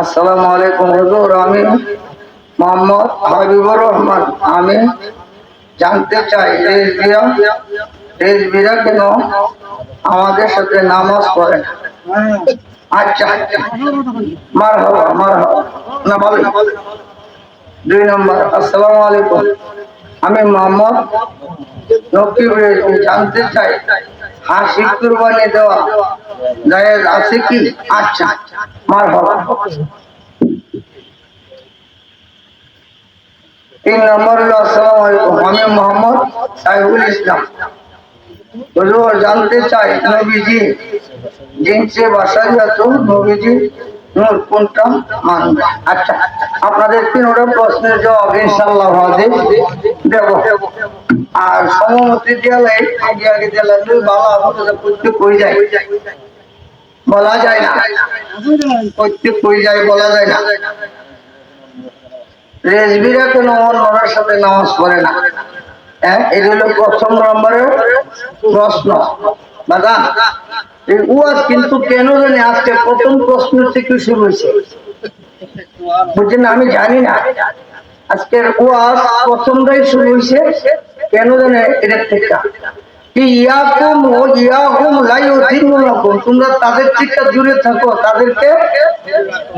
আসসালামু আলাইকুম হুজুর, আমি মোহাম্মদ হাবিবুর রহমান। আমি জানতে চাই রেজবিরা রেজবিরা কেন আমাদের সাথে নামাজ পড়ে না? আচ্ছা মার হবা মার হবা না বলে দুই নম্বর, আসসালামু আলাইকুম। আমি মোহাম্মদ নকিব রেজবি জানতে চাই হাসি কুরবানি দেওয়া। জায়েজ আছে কি? আচ্ছা মার বাবা। তিন নম্বর হলো, আসসালামু আলাইকুম। আমি মোহাম্মদ সাইফুল ইসলাম। জানতে চাই, নবীজি জিনসে বাসারিয়াত নবীজি নূর কোনটা মানবে আচ্ছা আপনাদের তিনটা প্রশ্নের জবাব ইনশাআল্লাহ হাজির দেব। আর সমমতি দিয়ালে, আগে আগে আমাদের প্রত্যেক হয়ে যায়। বলা যায় না। প্রত্যেক হয়ে যায়, বলা যায় না। রেজবিরা কেন অন্যরার সাথে নামাজ পড়ে না? হ্যাঁ এটা হলো প্রথম নম্বরের প্রশ্ন। দাদা উয়াজ কিন্তু কেন জানি আজকে প্রথম প্রশ্ন থেকে শুরু হয়েছে? বুঝছেন আমি জানি না। আজকের ওয়াজ প্রথমটাই শুরু হয়েছে, কেন জানে এটার থেকে তোমরা তাদের থেকে দূরে থাকো, তাদেরকে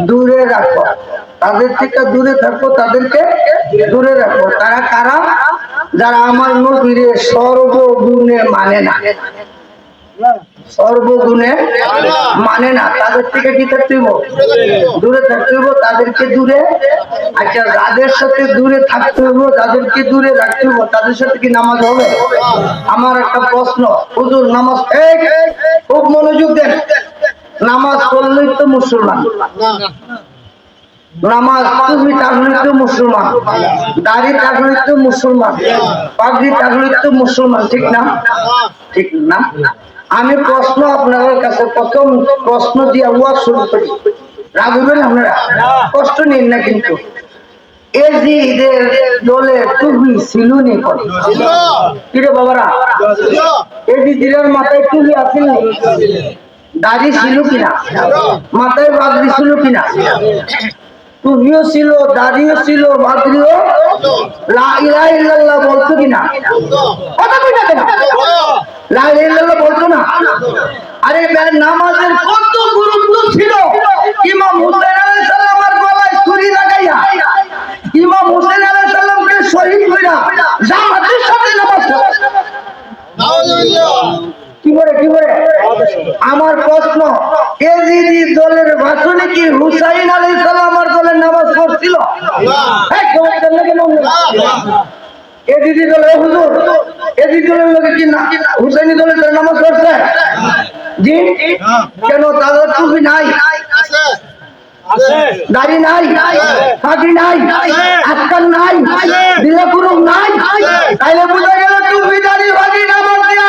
দূরে রাখো। তাদের থেকে দূরে থাকো, তাদেরকে দূরে রাখো। তারা কারা? যারা আমার নবীরে সর্বগুণে মানে না। সর্বগুণে মানে না, তাদের থেকে কি থাকতে? দূরে থাকতে হইব তাদেরকে দূরে আচ্ছা যাদের সাথে দূরে থাকতে হইব, তাদেরকে দূরে রাখতে হইব, তাদের সাথে কি নামাজ হবে? আমার একটা প্রশ্ন, হুজুর, নামাজ খুব মনোযোগ দেন। নামাজ পড়লেই তো মুসলমান। নামাজ তুমি থাকলে তো মুসলমান। দাড়ি থাকলে তো মুসলমান। পাগড়ি থাকলে তো মুসলমান, ঠিক না? ঠিক না? আমি প্রশ্ন আপনাদের কাছে প্রথম প্রশ্ন দিয়ে ওয়াজ শুরু করি। রাখবেন আপনারা? কষ্ট নিন না কিন্তু। না? দাড়ি ছিল কিনা? মাথায় ছিল কিনা? ছিল ছিল বলতো কিনা? কথা কই আরে নামাজের কত গুরুত্ব ছিল? ইমাম হুসাইন আলাইহিস সালামের গলায় ছুরি লাগাইয়া। ইমাম হুসাইন আলাইহিস সালামকে শহীদ কইরা জামাতের সাথে নামাজ কি করে কি করে আমার প্রশ্ন এজিদি দলের ভাষণে কি হুসাইন আলী সালামার দলের নামাজ পড়ছিল? না। কেন? এজিদি দলের হুজুর এজিদি দলের লোকে কি না হুসাইনি দলের দলের নামাজ পড়ছে? জি? কেন তাদের টুপি নাই? দাড়ি নাই? ফাঁকি নাই? আজকাল নাই? দিলে কুরুম নাই? তাইলে বুঝা গেল টুপি দাড়ি ভাগি নামাজ দিয়া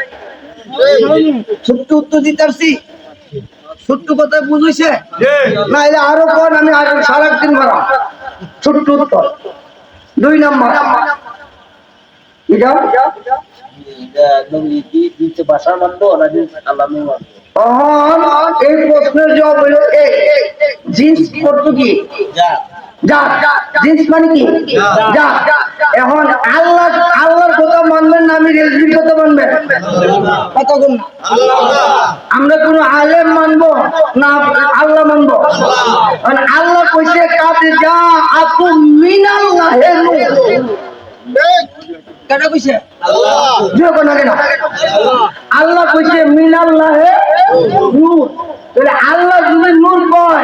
ছোট্ট উত্তর দিতে পারছি ছোট্ট কথা বুঝেছে? না এলে আরও কোন, আমি আরও সারা দিন মারা ছোট্ট উত্তর। দুই নম্বর। এই প্রশ্নের জবাব এই জিন্স করতো মানে কি? এখন আল্লাহ আল্লাহর কথা মানবেন না আমি আমরা কোন আলেম মানবো না আল্লাহ মানবো? আল্লাহ কইছে কাতে যা আকু মিনাল্লাহ আল্লাহ। কইছে মিনাল্লাহ আল্লাহ যদি নূর কয়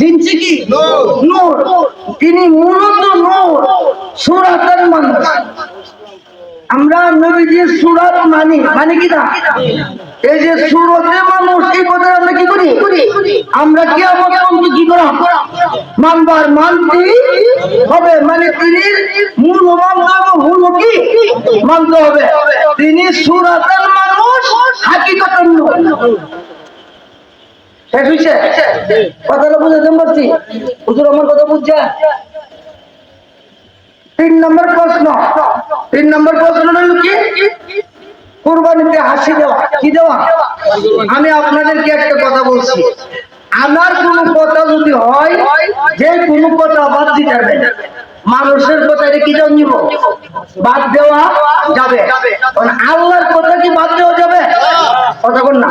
জিনিস কি? নূর। নূর। তিনি মূলত নূর সুরাতের মানুষ। আমরা নবীজির সুরাত মানি। মানে কি না এই যে সুরতে মানুষ এই কথা আমরা কি করি? আমরা কি আমার কি করা মানবার মানতে হবে। মানে তিনি মূল মানতে হবে মূল কি? মানতে হবে। তিনি সুরাতের মানুষ হাকিকতের নূর। শেষ হয়েছে কথাটা বুঝাতে হুজুর আমার কথা বুঝছে? তিন নম্বর প্রশ্ন। তিন নম্বর প্রশ্ন হলো কি? কুরবানিতে হাসি দেওয়া। কি দেওয়া? আমি আপনাদেরকে একটা কথা বলছি। আমার কোনো কথা যদি হয়, যে কোনো কথা বাদ দিতে মানুষের কথা এটা কি জানিব? বাদ দেওয়া যাবে। আল্লাহর কথা কি বাদ দেওয়া যাবে? কথা বল না।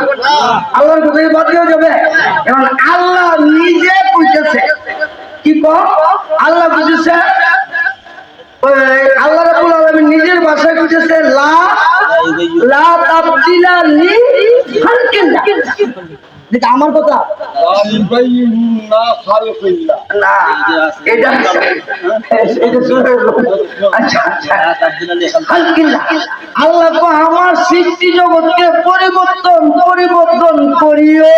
আল্লাহর কথা কি বাদ দেওয়া যাবে? কারণ আল্লাহ নিজে বুঝেছে। কি কম আল্লাহ বুঝেছে। আল্লাহ নিজের ভাষায় যেটা আমার কথা। আচ্ছা আচ্ছা। আল্লাহ আমার সৃষ্টি জগৎকে পরিবর্তন পরিবর্তন করিও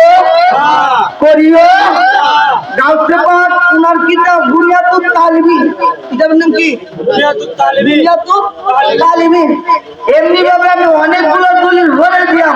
করিও। গাউসে পাক উনার কিতাব বুনিয়াতুত তালিমিন কিতাবের নাম কি? বুনিয়াতুত তালিমিন এমনি ভাবে আমি অনেকগুলো দলিল ধরে দিলাম।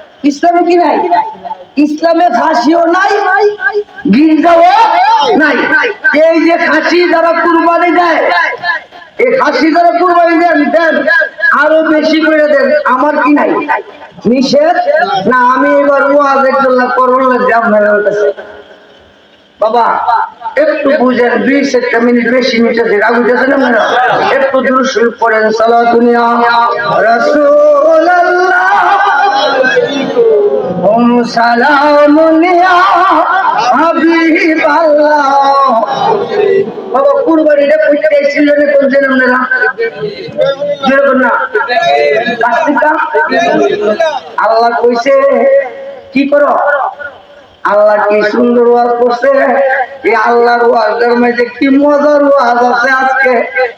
ইসলামে কি নাই? ইসলামে ফাঁসিও নাই, গির্জাও নাই। এই যে খাসি যারা কুরবানি দেয়, এই খাসি যারা কুরবানি দেন দেন, আরও বেশি করে দেন, আমার কি নাই? নিষেধ? না, আমি এবার ওয়াজ একদম করব না যে আপনাদের কাছে বাবা, একটু বুঝেন, দুই চারটা মিনিট বেশি নিতেছে রাগ উঠেছে না আপনারা? একটু দূর শুরু করেন সালা দুনিয়া হাবিবাল্লাহ। বাবা, কুরবানিটা কোনছেন আপনারা? যেরকম না। আল্লাহ কইছে, কি করো? আল্লাহ কি সুন্দর ওয়াজ করছে? এই আল্লাহর ওয়াজের মাঝে কি মজার ওয়াজ আছে আজকে?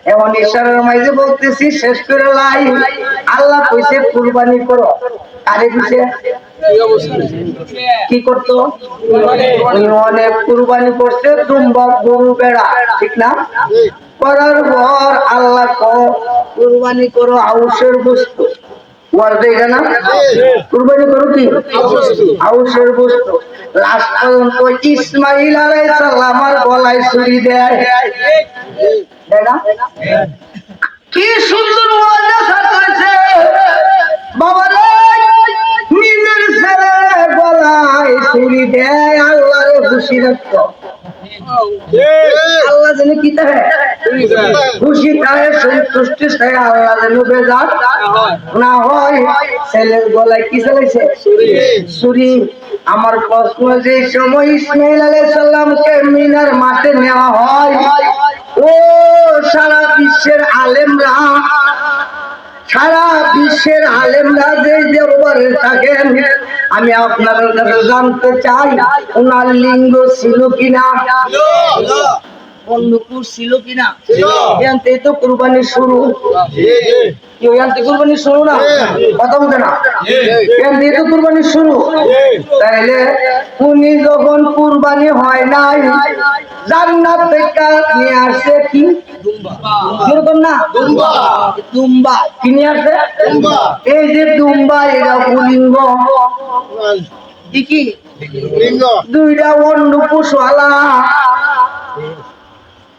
এমন ঈশ্বরের মাঝে বলতেছি, শেষ করে লাই। আল্লাহ কইছে, কুরবানি করো। দিছে। কি করতো? অনেক কুরবানি করছে দুম্বা গরু বেড়া ঠিক না? করার পর আল্লাহ কুরবানি করো আউসের বস্তু। না? কুরবানি করো কি? আউসের বস্তু। লাস্ট পর্যন্ত ইসমাইল আলাইহিস সালামের গলায় ছুরি দেয়। কি সুন্দর ওয়াজা বাবা খুশি আল্লাহ যেন কি খুশি সন্তুষ্টি আল্লাহ যেন বেজার না হয়। ছেলের গলায় কি চালাইছে? ছুরি। আমার প্রশ্ন যে সময় ইসমাইল আলাইহিস সালামকে মিনার মাঠে নেওয়া হয়, ও সারা বিশ্বের আলেমরা সারা বিশ্বের আলেমরা যে দেওবারে থাকেন, আমি আপনাদের কাছে জানতে চাই, ওনার লিঙ্গ ছিল কিনা? বন্ধুকুর ছিল কিনা? ছিল। তো কুরবানি শুরু। কি ওখান শুরু না? কথা বলতে না? এখান তো কুরবানি শুরু। তাইলে উনি যখন কুরবানি হয় নাই জান্নাত থেকে নিয়ে আসছে কি? যেরকম না? দুম্বা। দুম্বা। কি নিয়ে আসছে দুম্বা। এই যে দুম্বা এরা পুলিঙ্গ। কি দুইটা অন্য পুষওয়ালা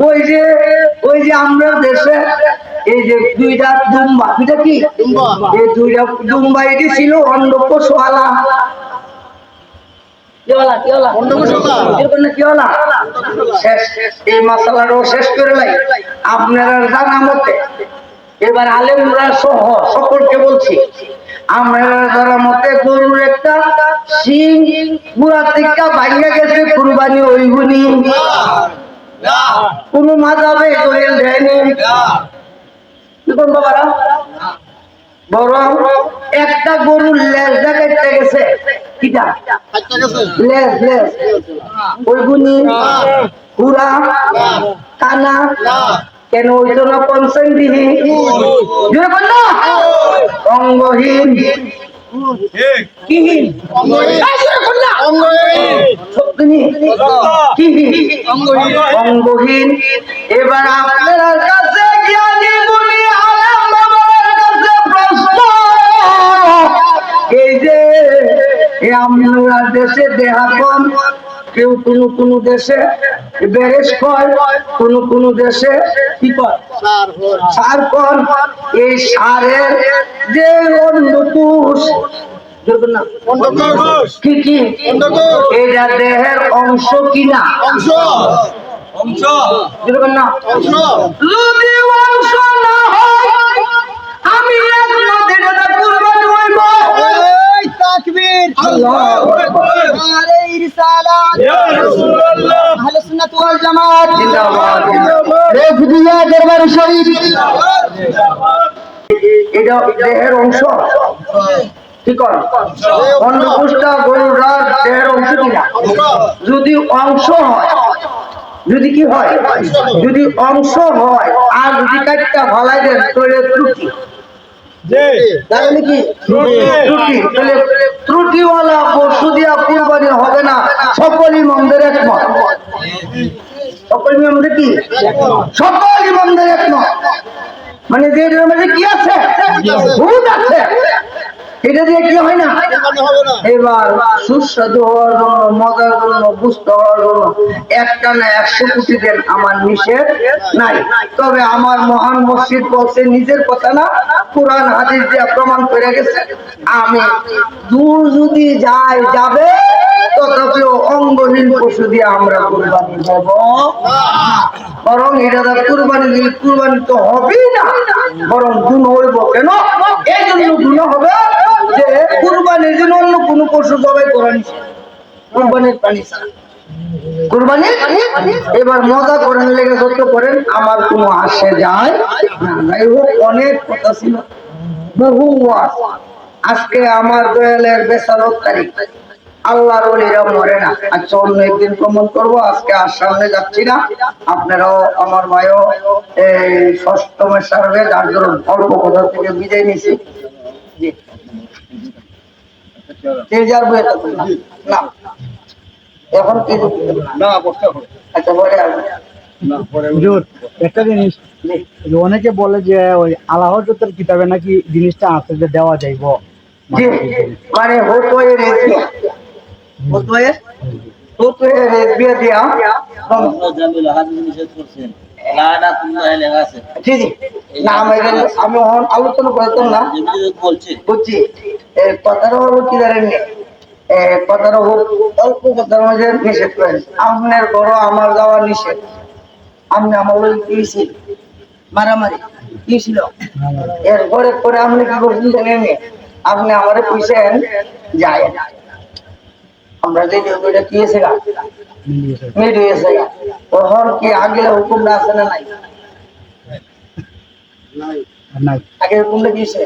ওই যে ওই যে আমরা দেশে এই যে দুইটা দুম্বা দুইটা কি? এই দুইটা দুম্বা এটি ছিল করে লাই। আপনারা জানা মতে এবার আলেমরা সহ সকলকে বলছি আমরা যারা মতে গরুর একটা সিং বুড়া থেকে ভাঙ্গা গেছে কুরবানি ওইগুনি কোন মাজাবে দলিল দেয়নি বাবারা বরং একটা গরুর লেজ দেখাইতে গেছে। কিটা? লেজ লেজ। ওইগুনি পুরা কানা কেন ওই জন্য পঞ্চম দিহি না। অঙ্গহীন। কিহীন? অঙ্গহীন। অঙ্গহীন। এবার আপনার কাছে জ্ঞানী গুণী কাছে প্রশ্ন। এই যে আমরা দেশে দেহা কেউ কোনো কোনো দেশে বেরেস কয় কোনো কোনো দেশে কি কয়? সার কর এই সারের যে অন্ধকোষ কি কি? এটা দেহের অংশ কিনা? অংশ। দেখবেন না। অংশ। যদি অংশ না হয় আমি এক নদীর কুরবানি হইব। তাকবীর। আল্লাহু আকবার। আরে রিসালাত। আহলে সুন্নাত ওয়াল জামাত। জিন্দাবাদ। রেজবিয়া দরবার শরীফ এটা দেহের অংশ। ঠিক আছে অন্নকুষ্টা গরুরা দেহের অংশ কিনা? যদি অংশ হয় যদি কি হয়? যদি অংশ হয় আর যদি কাটটা ভালাই দেন তাহলে ত্রুটি। তাহলে কি? ত্রুটি। তাহলে ত্রুটিওয়ালা পশু দিয়া কুরবানি হবে না সকল ইমামদের একমত। সকল ইমামদের কি? সকল ইমামদের একমত। মানে যে মধ্যে কি আছে? ভূত আছে। এটা দিয়ে কি হয় না? মানে না। এবার সুস্বাদু হওয়ার জন্য মজার জন্য বুঝতে হওয়ার জন্য একটা না একশো কোটি দেন আমার নিষেধ নাই। তবে আমার মহান মসজিদ বলছে নিজের কথা না কোরআন হাদিস দিয়ে প্রমাণ করে গেছে। আমি দূর যদি যাই যাবে তথাপিও অঙ্গহীন পশু দিয়ে আমরা কোরবানি দেব বরং এটা তো কুরবানি দিলে কুরবানি তো হবেই না বরং গুণ হইব কেন? এই জন্য গুণ হবে যে কুরবানির জন্য অন্য কোনো পশু জবাই করা কুরবানির প্রাণী কুরবানি? এবার মজা করেন, লেগে সত্য করেন, আমার কোনো আসে যায় অনেক কথা ছিল। বহু আজকে আমার দয়ালের বেসালত তারিখ। আল্লাহর ওলিরা মরে না। আচ্ছা অন্য একদিন প্রমাণ করব। আজকে আর সামনে যাচ্ছি না। আপনারাও, আমার ভাইও এই ষষ্ঠমের সার্ভে, যার জন্য অল্প কথা থেকে বিদায় নিছি। না। এখন কি না বসতে হবে। আচ্ছা পরে আসবে। না পরে হুজুর একটা জিনিস অনেকে বলে যে ওই আল্লাহ হজরতের কিতাবে নাকি জিনিসটা আছে যে দেওয়া যাইব। মানে হতোয়ে রেজিয়া হতোয়ে হতোয়ে রেজিয়া দিয়া। জামিল হাদিস নিষেধ করছেন। লানাতুল্লাহ লেখা আছে। জি জি। না আমি আমি অহন আলোচনা করতাম না যেগুলো বুঝছি। কথাটা হলো কি জানেন কথাটা হোক অল্প কথার মধ্যে নিষেধ করেন। আপনার বড় আমার যাওয়া নিষেধ। আপনি আমার লোক দিয়েছি মারামারি কি ছিল এরপরে পরে আপনি কি করছেন জানেন আপনি আমারে কইছেন যায় আমরা যে ওইটা কি এসে গা? মিট হয়েছে গা। তখন কি আগে হুকুমটা আছে না নাই? আগে হুকুমটা দিয়েছে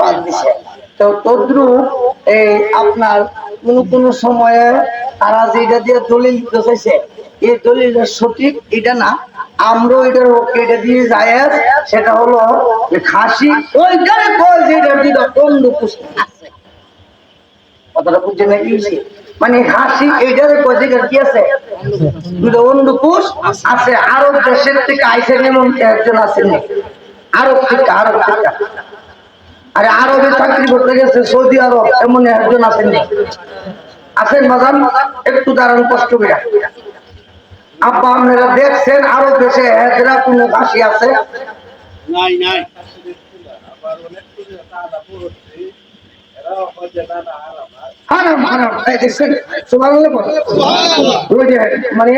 বাদ দিছে। তো তদ্রুপ এই আপনার কোন কোন সময়ে তারা যেটা দিয়ে দলিল দিতে চাইছে এই দলিলটা সঠিক এটা না। আমরা এটার কেটে দিয়ে যায় সেটা হলো যে খাসি ওইখানে কয় যে এটার দিকে অন্ধকুশ আছে কথাটা বুঝছে নাকি মানে হাসি এইটার কয় যে এটার কি আছে? দুটো অন্ধকুশ আছে আরব দেশের থেকে আইসেন এমন একজন আছেন আরব থেকে আরব থেকে। আরে আরবে চাকরি করতে গেছে সৌদি আরব এমন একজন আছেন আছেন বাজান? একটু দাঁড়ান কষ্ট করে আব্বা আপনারা দেখছেন আরও দেশে হেজরা কোনো আছে? নাই নাই। হারাম হারাম এই দেখছেন সুবহানাল্লাহ। ওই যে মানে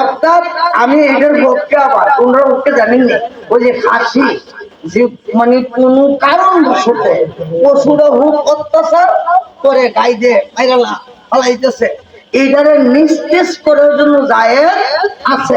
অর্থাৎ আমি এটার পক্ষে আবার তোমরা পক্ষে জানেন ওই যে হাসি যে মানে কোন কারণ বসতে পশুরা হুক অত্যাচার করে গাইদে মাইরালা ফালাইতেছে এইটারে নিস্তেজ করার জন্য জায়ের আছে।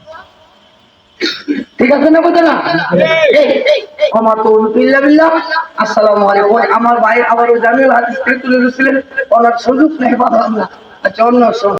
ঠিক আছে না কথা না? ক্ষমা তো বিল্লা বিল্লাহ। আসসালামু আলাইকুম। আমার ভাই আবার ওই জামিল হাদিস তুলে দিয়েছিলেন ওনার সুযোগ নেই না আচ্ছা অন্য